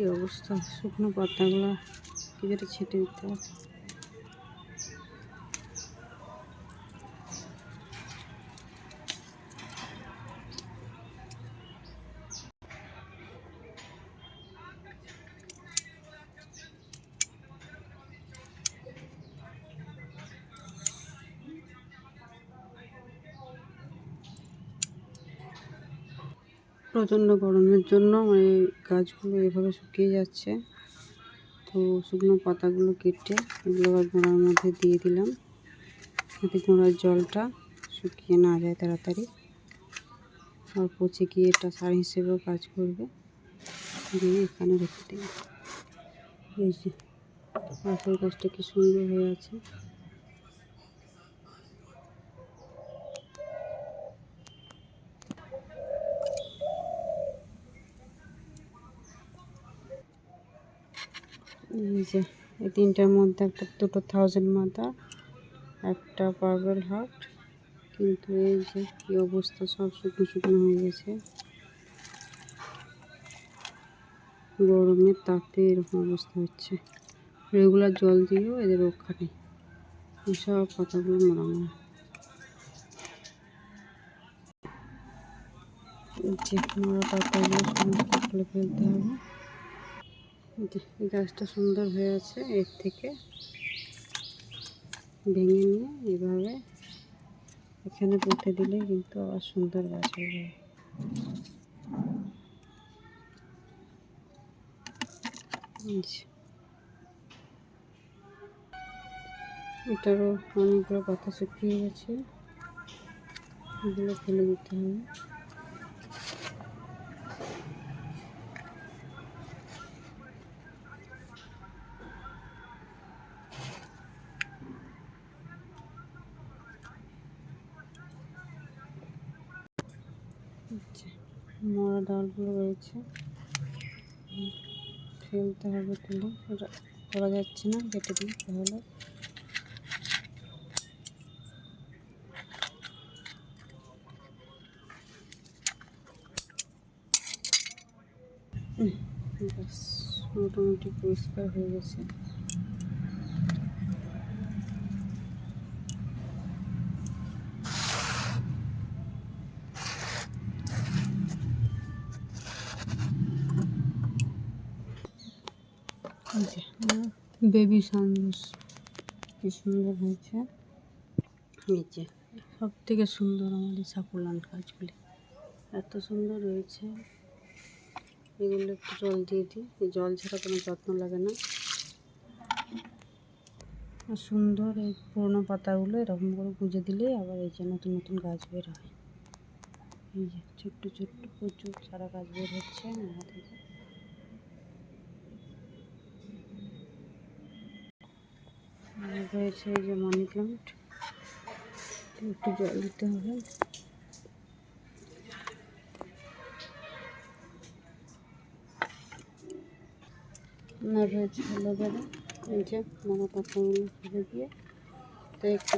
কি অবস্থা। শুকনো পাতাগুলো কিছুটা ছেটে দিতে হবে। প্রচণ্ড গরমের জন্য মানে গাছগুলো এভাবে শুকিয়ে যাচ্ছে। তো শুকনো পাতাগুলো কেটে এগুলো আবার গোড়ার মধ্যে দিয়ে দিলাম। যাতে গোড়ার জলটা শুকিয়ে না যায় তাড়াতাড়ি। আর পচে গিয়ে এটা সার হিসেবেও কাজ করবে। দিয়ে এখানে রেখে দিই এই যে পাশের গাছটা কি সুন্দর হয়ে আছে। এই যে, এই তিনটার মধ্যে একটা, দুটো থাউজেন্ড মাথা একটা পার্পল হার্ট কিন্তু এই যে কী অবস্থা, সব শুকনো শুকনো হয়ে গেছে। গরমের তাপে এরকম অবস্থা হচ্ছে। রেগুলার জল দিয়েও এদের রক্ষা নেই। এসব পাতাগুলো মরা মরা যে, মরা পাতাগুলো সমস্ত ফেলতে হবে। গাছটা সুন্দর হয়ে আছে, এর থেকে ভেঙে নিয়ে এভাবে এখানে পুঁতে দিলে কিন্তু আবার সুন্দর গাছ হয়ে যাবে এই যে। এটারও অনেকগুলো পাতা শুকিয়ে গেছে এগুলো ফেলে দিতে হবে মরা ডালগুলো রয়েছে। ফেলতে হবে তুলে। করা যাচ্ছে না, কেটে দিই তাহলে। মোটামুটি পরিষ্কার হয়ে গেছে। বেবি সানরোজ কি সুন্দর হয়েছে? নিচে। সব থেকে সুন্দর আমাদের সাকুলান গাছগুলি। এত সুন্দর রয়েছে। এগুলো একটু জল দিয়ে দিই। এই জল ছাড়া কোনো যত্ন লাগে না। আর সুন্দর এই পুরোনো পাতাগুলো এরকম করে গুঁজে দিলে আবার এই যে নতুন নতুন গাছ বের হয়। এই যে ছোট্ট ছোট্ট প্রচুর সারা গাছ বের হচ্ছে আমার থেকে রয়েছে এই যে মানি প্লান্ট একটু জল দিতে হবে। আর রয়েছে অ্যালোভেরা এই যে মরা পাতাগুলো ফেলে দিয়ে তো একটু।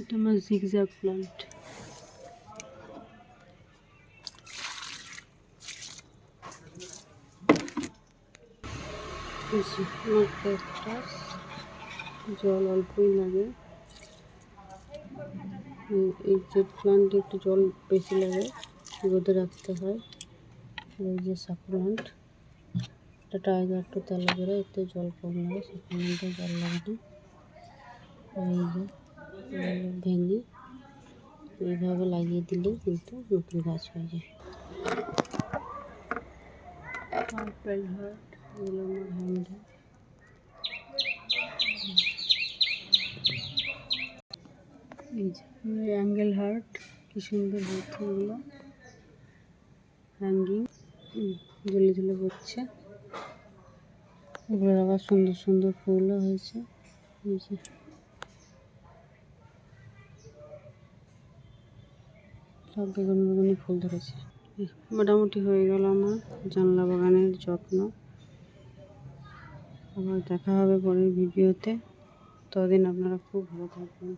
এটা আমার জিগজ্যাগ প্লান্ট ক্যাকটাস জল অল্পই লাগে। এই- যে প্লান্টে একটু জল বেশি লাগে, রোদে রাখতে হয়। এই যে সাকুলেন্ট এটা টাইগার টু অ্যালোভেরা এতে জল কম লাগে সাকুলেন্টে জল লাগে না। এই যে ভেঙে এইভাবে লাগিয়ে দিলে কিন্তু নতুন গাছ হয়ে যায়। পার্পেল আমার হ্যান্ডে এই যে অ্যাঙ্গেল হার্ট কি সুন্দর হচ্ছে হ্যাঙ্গিং ঝুলে ঝুলে পড়ছে এগুলোর আবার সুন্দর সুন্দর ফুলও হয়েছে। এই যে। সব বেগুন বেগুনি ফুল ধরেছে। মোটামুটি হয়ে গেল আমার জানলা বাগানের যত্ন। আবার দেখা হবে পরের ভিডিওতে। ততদিন আপনারা খুব ভালো থাকবেন।